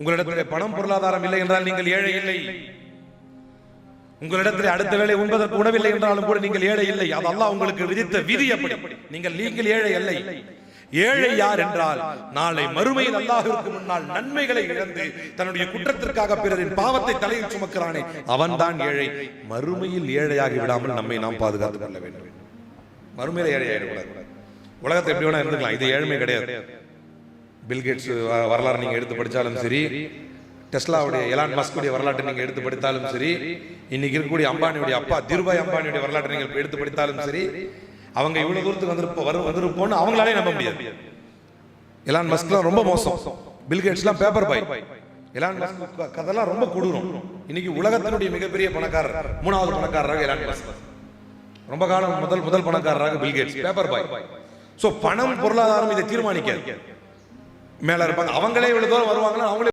உங்களிடத்தில் பணம் பொருளாதாரம் இல்லை என்றால் நீங்கள் ஏழை இல்லை. உங்களிடத்தில் அடுத்த வேளை உண்பதற்கு உணவில்லை என்றாலும் கூட நீங்கள் ஏழை இல்லை. அது அல்லாஹ் உங்களுக்கு விதித்த விதி அப்படி. நீங்கள் நீங்கள் ஏழை இல்லை ஏழை யார் என்றால் நாளை மறுமையில் அல்லாஹிற்கு முன்னால் நன்மைகளை இழந்து தன்னுடைய குற்றத்திற்காக பிறரின் பாவத்தை தலையில் சுமக்கிறானே அவன்தான் ஏழை. மறுமையில் ஏழையாகி விடாமல் நம்மை நாம் பாதுகாத்துக் கொள்ள வேண்டும். மறுமையில ஏழை உலகத்தை எப்படி வேணா இருந்துக்கலாம். இது ஏழ்மை கிடையாது. பில்கேட்ஸ் uh, வரலாறு நீங்கள் எடுத்து படித்தாலும் சரி டெஸ்லாவுடைய எலான் மஸ்குடைய வரலாற்றை நீங்கள் எடுத்து படித்தாலும் சரி இன்னைக்கு இருக்கக்கூடிய அம்பானியுடைய அப்பா திருபாய் அம்பானியுடைய வரலாற்றை நீங்கள் எடுத்து படித்தாலும் சரி அவங்க இவ்வளவு தூரத்துக்கு வந்திருப்ப வரும் வந்திருப்போம்னு அவங்களாலே நம்ப முடியாது. எலான் மஸ்க்லாம் ரொம்ப மோசம். பில்கேட்ஸ்லாம் பேப்பர் பாய் எலான் மஸ்க் கதெல்லாம் ரொம்ப கொடூரம். இன்னைக்கு உலகத்தினுடைய மிகப்பெரிய பணக்காரர் மூணாவது பணக்காரராக எலான் மஸ்க் ரொம்ப காலம் முதல் முதல் பணக்காரராக பில்கேட்ஸ் பேப்பர் பாய் ஸோ பணம் பொருளாதாரம் இதை தீர்மானிக்காது. மேலே இருப்பாங்க. அவங்களே இவ்வளோ தூரம் வருவாங்கன்னா அவங்களே